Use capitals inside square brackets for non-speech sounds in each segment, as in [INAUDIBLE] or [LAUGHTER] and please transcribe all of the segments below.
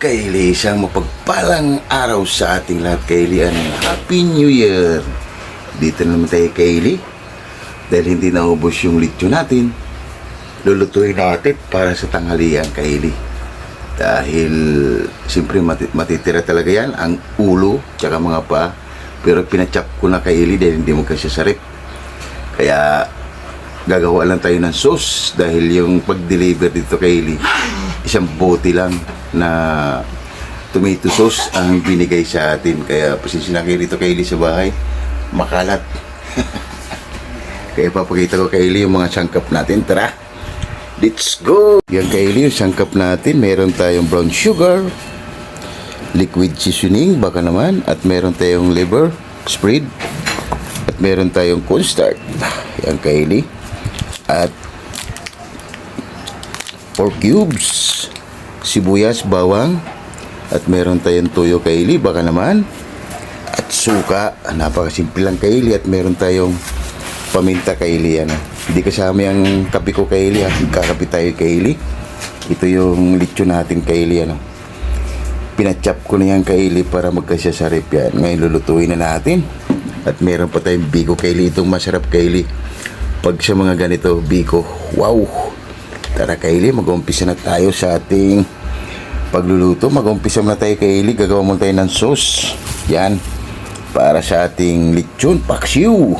Kaylee, isang mapagpalang araw sa ating lahat, Kaylee. Ano, Happy New Year! Dito na naman tayo, Kaylee. Dahil hindi naubos yung lityo natin, lulutuin natin para sa tanghalian, Kaylee. Dahil, siyempre, mati- matitira talaga yan, ang ulo, tsaka mga pa. Pero pinachap ko na, Kaylee, dahil hindi mo kasi sarip. Kaya, gagawa lang tayo ng sauce dahil yung pag-deliver dito kay Lee, isang bote lang na tomato sauce ang binigay sa atin. Kaya pasensya na kayo dito kay Lee sa bahay, makalat. [LAUGHS] Kaya papakita ko kay Lee yung mga sangkap natin. Tara! Let's go! Yan kay Lee, yung sangkap natin. Meron tayong brown sugar, liquid seasoning, baka naman, at meron tayong liver spread, at meron tayong cornstarch. Yan kay Lee at pork cubes, sibuyas, bawang, at meron tayong toyo kaili, baka naman, at suka, napakasimple lang kaili, at meron tayong paminta kaili, ano. Hindi kasama yung kape ko kaili, ha. Kakape tayo kaili. Ito yung lechon natin kaili, ano. Pinachap ko na yan kaili para magkasya yan. Ngayon lulutuin na natin. At meron pa tayong bigo kaili, itong masarap kaili pag sa mga ganito, biko, wow! Tara Kaylee, mag-umpisa na tayo sa ating pagluluto. Mag-umpisa na tayo Kaylee, gagawa muna tayo ng sauce. Yan, para sa ating lechon, paksiw.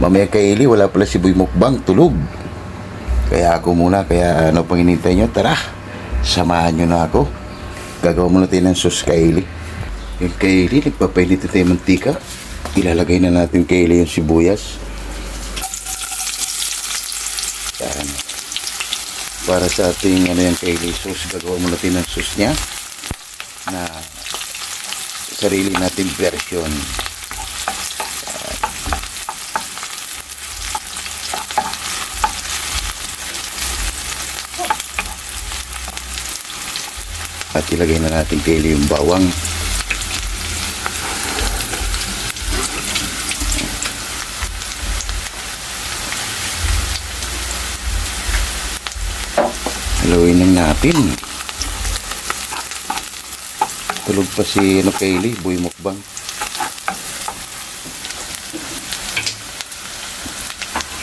Mamaya Kaylee, wala pala si Boy Mukbang, tulog. Kaya ako muna, kaya ano pang hinintay nyo, tara, samahan nyo na ako. Gagawa muna tayo ng sauce Kaylee. Yung Kaylee, nagpapainit na tayo mantika. Ilalagay na natin Kaylee yung sibuyas. Yan. Para sa ating ano yan kay sauce, gagawa muna natin ng sauce niya na sarili nating version. At ilagay na natin kay yung bawang. Haluin lang natin. Tulog pa si ano Kaylee, Boy Mukbang.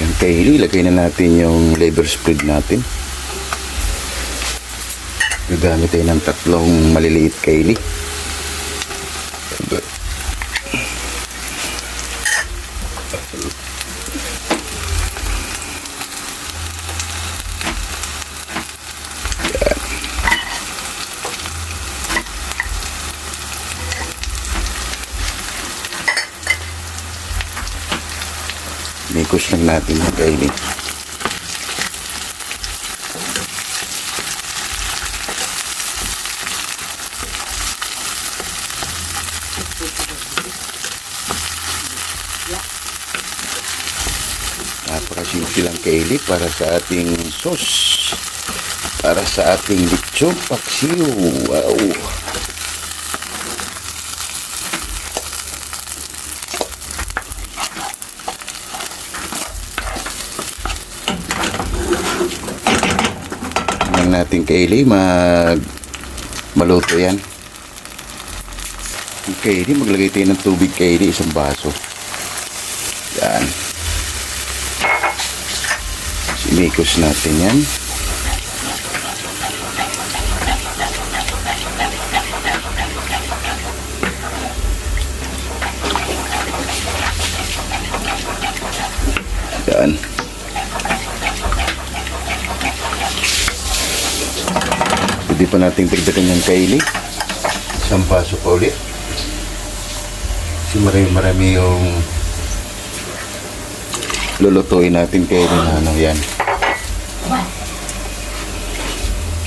Yan Kaylee, lagay na natin yung liver spread natin. Gagamit tayo ng tatlong maliliit Kaylee. Mikos lang natin yung Kaylee. Napakasimple lang Kaylee para sa ating sauce. Para sa ating lechon paksiw. Wow! Tingnan natin Kaylee mag maluto yan. Kaylee, maglagay tayo ng tubig Kaylee, isang baso. Yan. Simikos natin. Yan. Pwede pa natin pagdagan yung kaili. Isang baso pa ulit. Kasi marami marami yung lulutuin natin kaili na ano yan.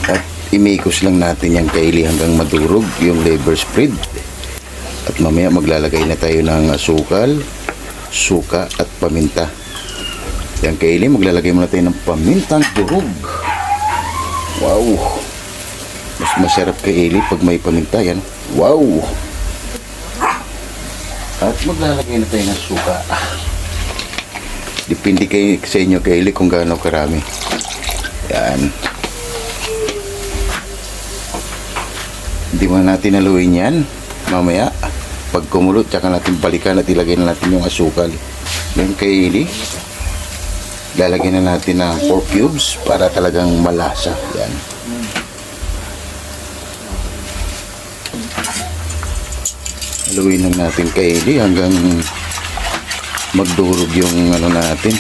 At imikos lang natin yung kaili hanggang madurog yung liver spread. At mamaya maglalagay na tayo ng asukal, suka at paminta. Yan kaili, maglalagay muna tayo ng pamintang durog. Wow! Mas masarap kay Eli pag may paminta yan. Wow! At maglalagay na tayo ng suka. Depende kay, sa inyo kay Eli kung gaano karami. Yan. Hindi mo natin haluin yan. Mamaya, pag kumulo, tsaka natin balikan at ilagay na natin yung asukal. Yung kaili, lalagyan na natin ng 4 cubes para talagang malasa. Yan. Haluin lang natin kaili hanggang magdurog yung ano natin.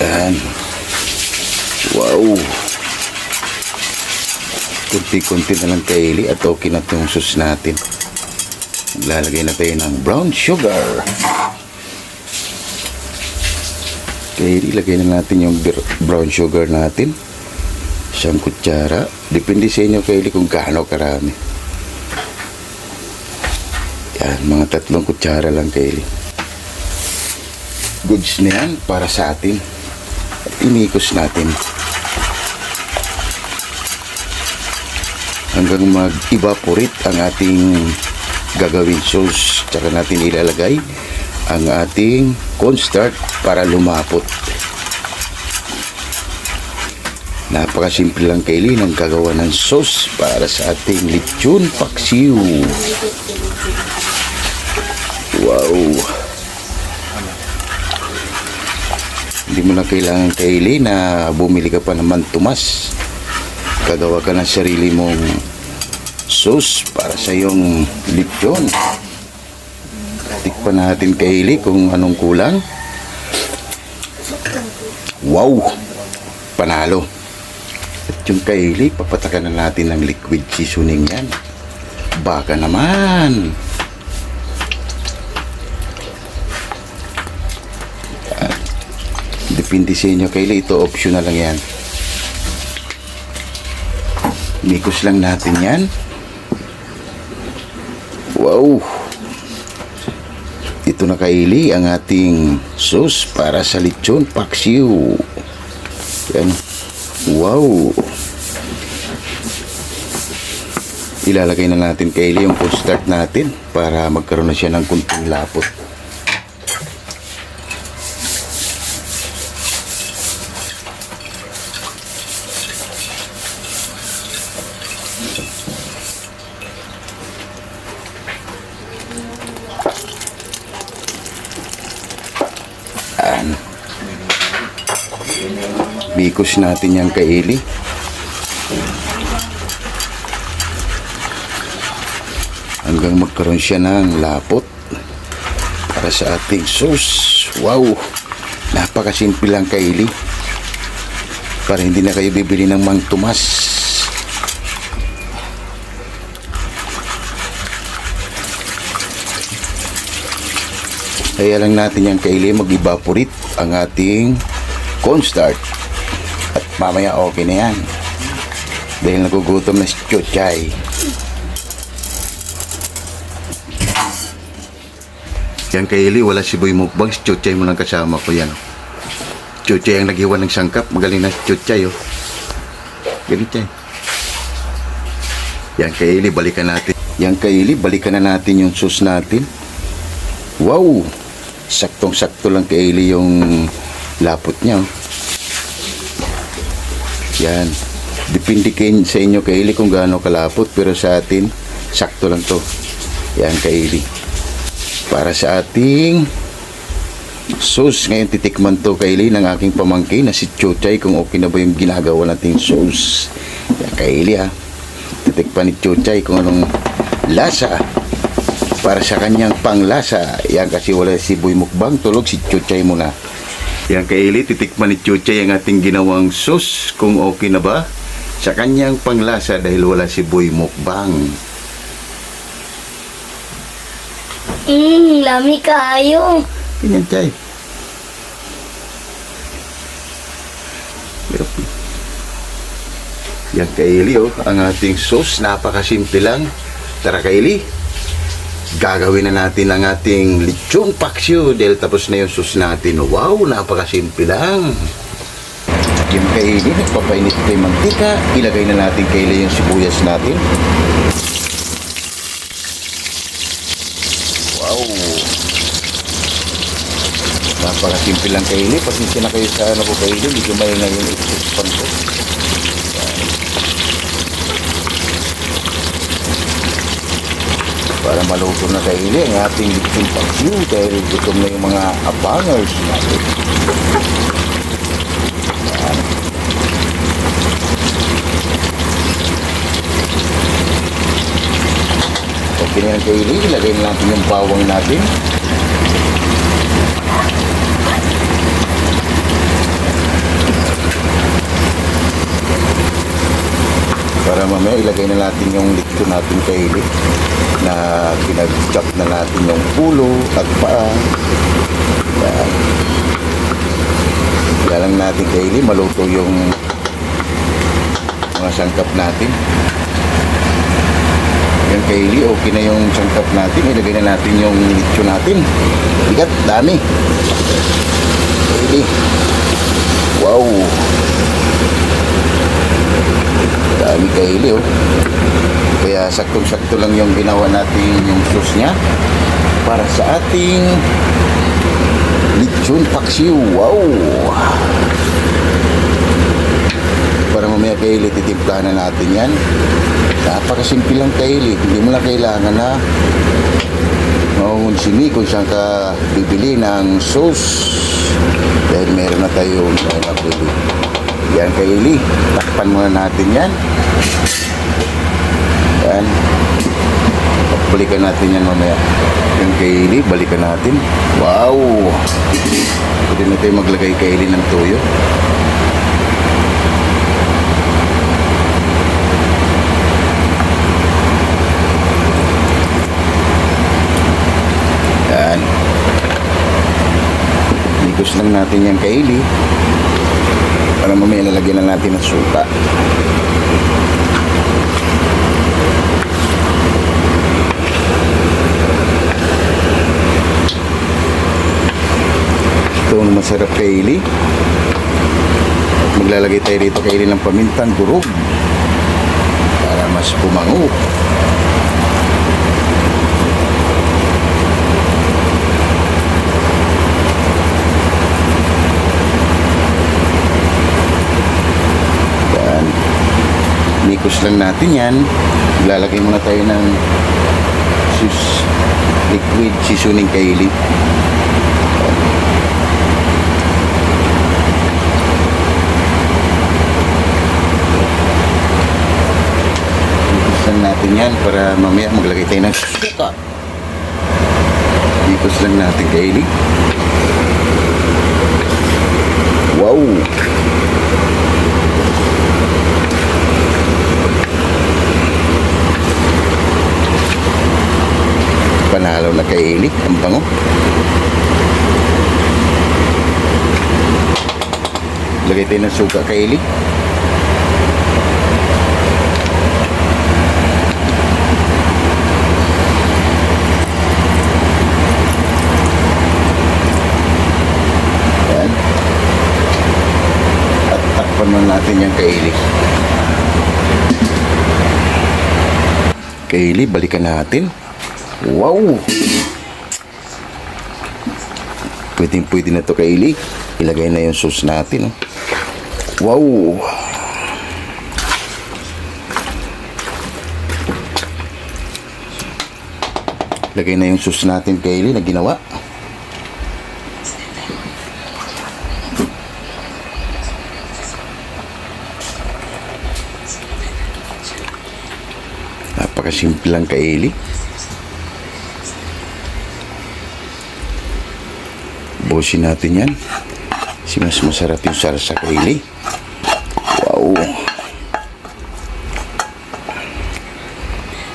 Yan. Wow. Kunti-kunti na lang kaili at okay na itong sauce natin. Lalagay na tayo ng brown sugar. Kaili, lagay na natin yung brown sugar natin. Isang kutsara. Depende sa inyo kaili kung gaano karami. Yan, mga tatlong kutsara lang kaili goods na yan para sa atin. At inikos natin. Hanggang mag-evaporate ang ating gagawin sauce. Tsaka natin ilalagay ang ating cornstarch para lumapot. Napakasimple lang kaili ng gagawa ng sauce para sa ating lechon paksiw. Wow! Hindi mo na kailangan kaili na bumili ka pa naman tumas. Gagawa ka ng sarili mong sauce para sa iyong lechon. Tikpan natin kaili kung anong kulang. Wow! Panalo. At yung kaili, papatakan na natin ng liquid seasoning yan. Baka naman. Depende sa inyo kaili. Ito optional lang yan. Mikos lang natin yan. Wow! Ito na kaili ang ating sauce para sa lechon paksiw. Yan. Wow! Ilalagay na natin kaili yung start natin para magkaroon na siya ng kunting lapot. Yan. Bikos natin yung kaili. Hanggang magkaroon siya ng lapot para sa ating sauce. Wow! Napakasimple lang kaili. Para hindi na kayo bibili ng mang tumas. Kaya lang natin yung kaili mag-evaporate ang ating cornstarch. Mamaya okay na yan. Dahil nagugutom na si Chuchay. Yan kaili, wala si Boy Mukbang. Si Chuchay mo lang kasama ko yan. Chuchay ang naghiwan ng sangkap. Magaling na si Chuchay oh. Galing Chay. Yan kaili, balikan natin. Yan kaili, balikan na natin yung sauce natin. Wow! Saktong-sakto lang kay Eli yung lapot niya. oh. Yan. Depende kayo sa inyo kay Eli kung gaano kalapot. Pero sa atin, sakto lang to. Yan kay Eli. Para sa ating sauce. Ngayon titikman to kay Eli ng aking pamangkin na si Chuchay kung okay na ba yung ginagawa nating sauce. Yan kay Eli ha. Titikpan ni Chuchay kung anong lasa para sa kanyang panglasa. Yan kasi wala si Boy Mukbang, tulog si Chuchay muna. Yan kay Eli, titikman ni Chuchay ang ating ginawang sauce kung okay na ba sa kanyang panglasa dahil wala si Boy Mukbang. Hmm, lami kayo. Ganyan, Chay. Yan kay Eli, oh, ang ating sauce, napakasimple lang. Tara kay Eli, gagawin na natin ang ating lechong paksiw dahil tapos na yung sauce natin. Wow, napakasimple lang. Yung kainin, nagpapainit kay mantika, ilagay na natin kaila yung sibuyas natin. Wow! Napakasimple lang kainin. Pasensya na kayo sa ano ko kainin, medyo may na yung expansion. Para maluto na kaili ang ating lipsin paksiw dahil gutom na yung mga abangers natin. Okay na yung kaili. Ilagay na natin yung bawang natin. Para mamaya ilagay na natin yung lito natin kaili na pinag-chop na natin yung pulo at paa. Yan. Lang natin kaili maluto yung mga sangkap natin. Yung kaili okay na yung sangkap natin. Ilagay na natin yung lito natin. Bigat dami. Kaili wow dami kaili oh. Kaya saktong-sakto lang yung ginawa natin yung sauce niya para sa ating lechon paksiw. Wow! Para mamaya kaili, titimplahan na natin yan. Napakasimple lang kaili. Hindi mo lang kailangan na maungunsimi kung saan ka bibili ng sauce. Dahil meron na tayong nabili. Yan kaili. Takpan muna natin yan. Yan. Balikan natin yan mamaya. Yung kaili, balikan natin. Wow! Pwede na tayo maglagay kaili ng tuyo. Yan. Ikos lang natin yung kaili. Para mamaya lalagyan na natin ng suka. Ito ang masarap kaili. At maglalagay tayo dito kaili ng pamintang durog. Para mas pumango. Yan. Mikos lang natin yan. Lalagay muna tayo ng sus liquid seasoning kaili. Mikos lang natin yan para mamaya maglagay tayo ng [LAUGHS] suka. Mikos lang natin kaili. Wow! Panalo na kay Eli. Ang bango. Lagay tayo ng suka kay Eli. Yan. Mo natin yung. Kay Eli, balikan natin. Wow! Pwedeng pwede na to kaili. Ilagay na yung sauce natin. oh. Wow! Lagay na yung sauce natin kaili na ginawa. Napakasimple lang kaili. Busin natin yan. Kasi mas masarap yung sarsa kaili. Wow.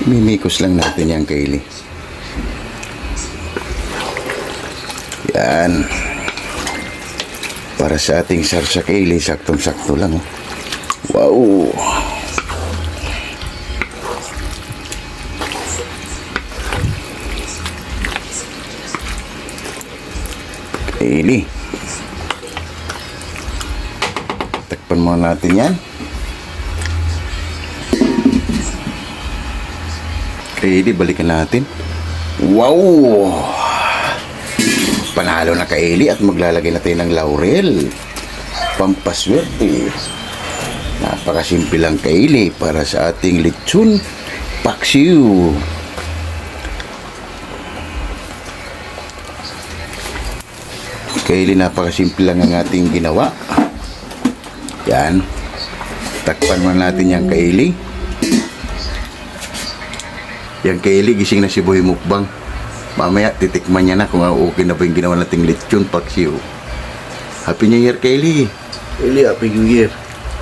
Mimikos lang natin yan kaili. Yan. Para sa ating sarsa kaili, saktong-sakto lang. oh. Wow. Kaili. Takpan muna natin yan. Kaili, balikan natin. Wow! Panalo na kaili at maglalagay na tayo ng laurel. Pampaswerte. Napakasimple lang kaili para sa ating lechon paksiw. Kaili napakasimple lang ang ating ginawa. Yan. Takpan mo natin yung kaili. Yung kaili, gising na si Boy Mukbang. Mamaya, titikman niya na kung okay na ba yung ginawa nating lechon paksiw. Happy New Year, Kaili. Really, Happy New Year.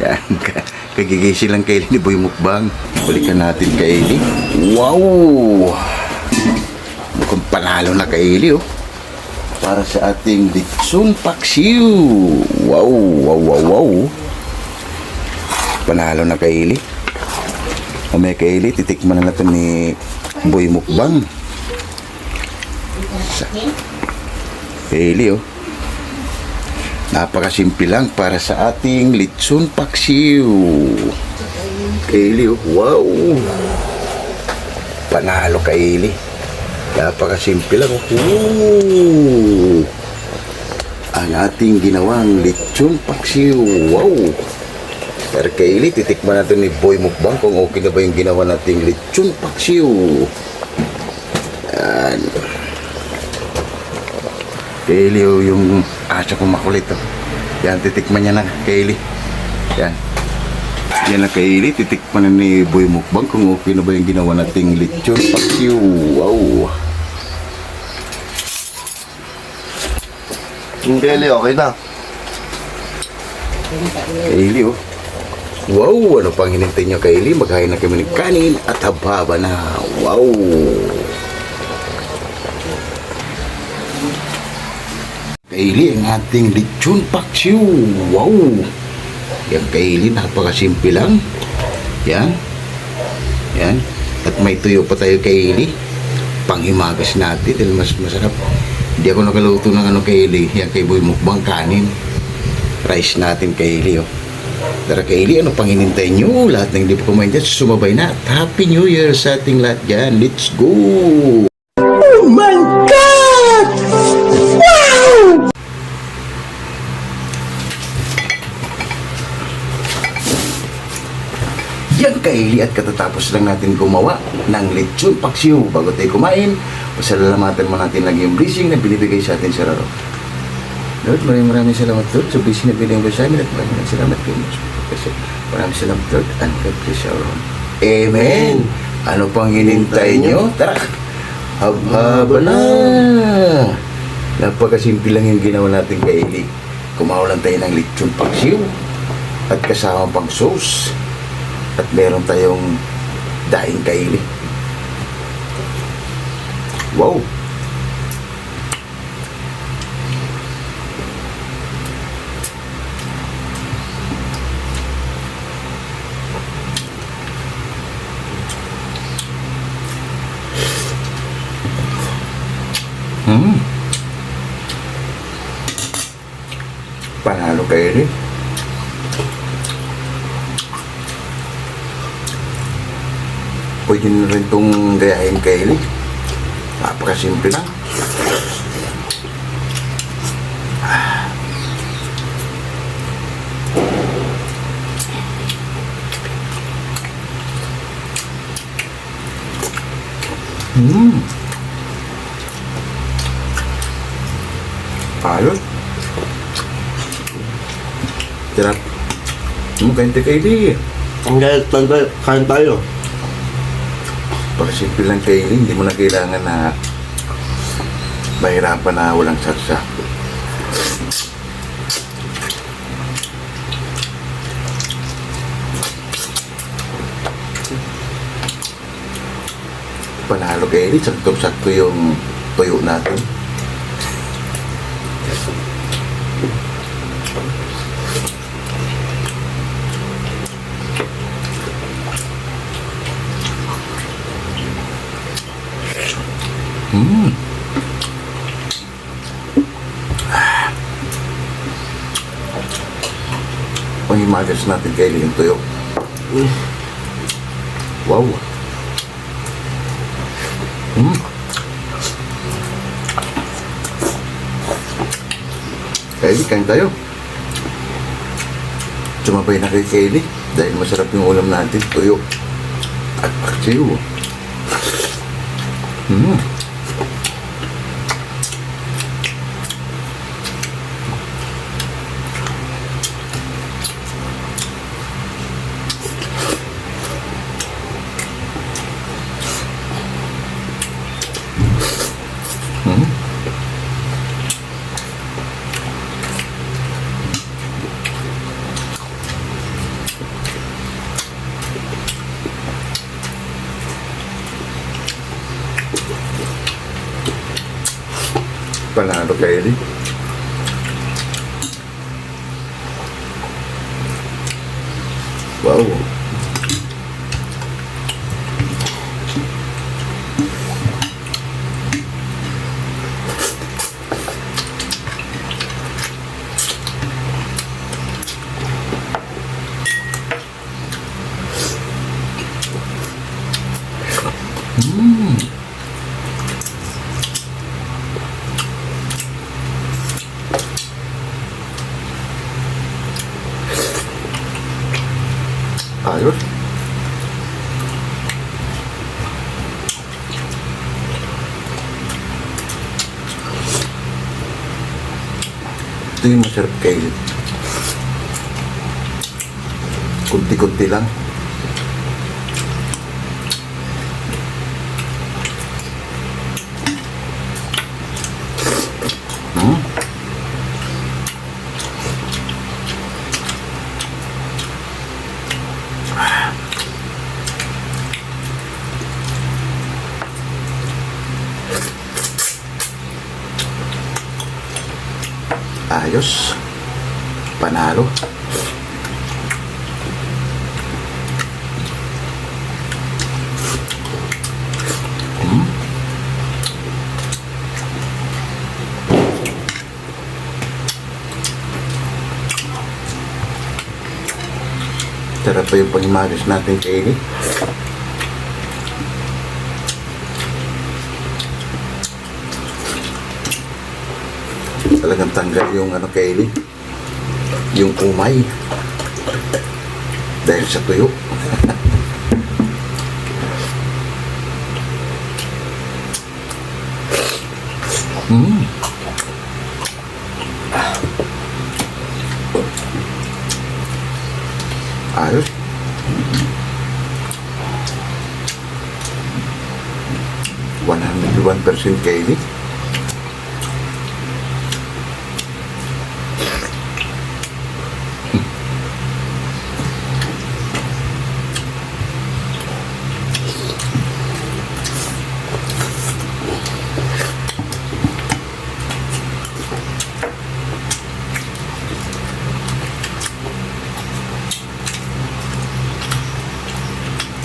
Yan, ka- [LAUGHS] kagigising lang Kaili ni Boy Mukbang. Balikan natin Kaili. Wow! Mukhang panalo na Kaili, oh. Para sa ating lechon paksiw. Wow, wow, wow, wow. Panalo na Kaili. O may Kaili, titikman na natin ni Boy Mukbang. Sa- Kaili, oh. Napakasimple lang para sa ating litsun paksiw. Kaili, oh. wow! Panalo kaili. Napakasimple lang. oh. Ooh. Ang ating ginawang litsun paksiw. Wow! Pero kaili, titikman natin ni Boy Mukbang kung okay na ba yung ginawa nating litsun paksiw. Yan. Kaylee, oh, yung asa ko makulit. Oh. Yan, titikman niya na, Kaylee. Yan. Yan na, Kaylee. Titikman na ni Boy Mukbang kung okay na ba yung ginawa nating lechon paksiw. Wow. Really, okay na. Kaylee, oh. Wow, ano pang hinintay niyo, Kaylee? Maghain na kami ng kanin at hababa na. Wow. Kaylee, ang ating lechon paksiw. Wow. Yan, Kaylee, napakasimple lang. Yan. Yan. At may tuyo pa tayo, Kaylee. Panghimagas natin dahil mas masarap. Hindi ako nakaluto ng ano, Kaylee. Yan, kay Boy Mukbang kanin. Rice natin, Kaylee, oh. Tara Kaylee, ano pang hinintay nyo? Lahat ng hindi pa kumain dyan, sumabay na. Happy New Year sa ating lahat dyan. Let's go! Yan Kaylee at katatapos lang natin gumawa ng lechon paksiw. Bago tayo kumain, pasalamatan mo natin lagi yung blessing na binibigay sa atin sa Raro. Lord, maraming maraming salamat Lord sa blessing na binigay mo sa amin at maraming maraming salamat kay Mas kasi maraming salamat Lord and God bless you all. Amen! Ano pang hinintay nyo? Tara! Hab-haba na! Napakasimple lang yung ginawa natin kay Eli. Kumawa lang tayo ng lechon paksiw at kasama pang sauce at meron tayong daing kaili. Wow! Mm. Para lo que eres. Pwede na rin itong gayahin kay Eli. Napakasimple lang. Hmm. Ayos. Sarap. Kain kay Eli? Ang gayat lang tayo. Kain tayo. Pagsimple lang kay Eli, hindi mo na kailangan na mahirapan na walang sarsa. Panalo kay Eli, sakto-sakto yung tuyo natin. Mm. Panghimagas natin kay yung tuyo. Wow. Mm. Kylie, kain tayo. Sumabay na kay Kylie dahil masarap yung ulam natin. Tuyo at paksiw. Hmm. Panalo Kylie. Wow. Ayos. Masarap kayo. Kunti-kunti lang. Hmm? Ayos. Panalo. Sarap pa yung pag-imagas natin kay Amy. Talagang tanggal yung ano kay Amy. Yung umay. Dahil sa tuyo. mm. Ayos. One hundred one percent Kylie.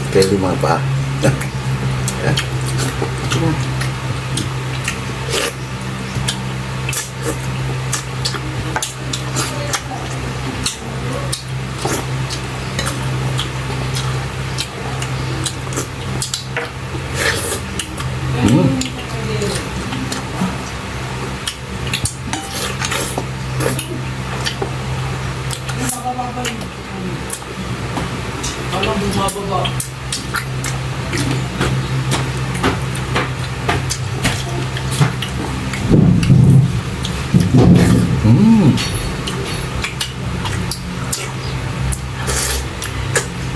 Kylie mga pa. Mm.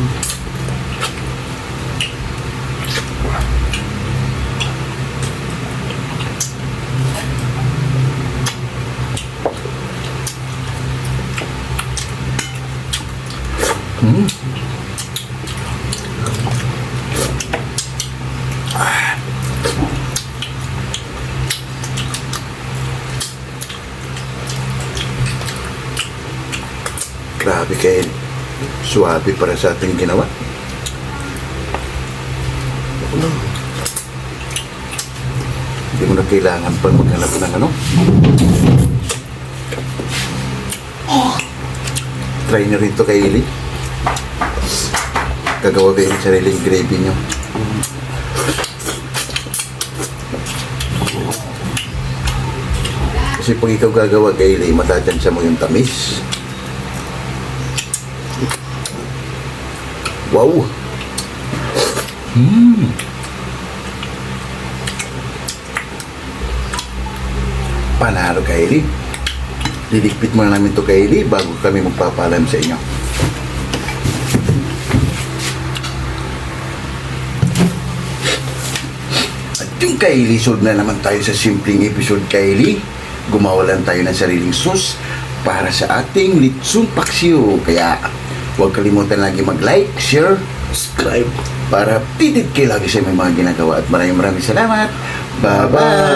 Mm-hmm. Suwabe para sa ating ginawa. Hindi mo na kailangan pang maghanap ng ano. Try nyo rin to kay Ili. Gagawa kayo ng sariling gravy nyo. Kasi pag ikaw gagawa Kaylee, matatansya mo yung tamis. Wow! Mmm! Panalo Kaylee. Didikpit muna namin to Kaylee bago kami magpapalam sa inyo. At yung Kylie, sold na naman tayo sa simpleng episode Kylie. Gumawa lang tayo ng sariling sauce para sa ating litsong paksiw. Kaya huwag kalimutan lagi mag-like, share, Subscribe. para updated kayo lagi sa mga ginagawa. At maraming maraming salamat. Bye-bye!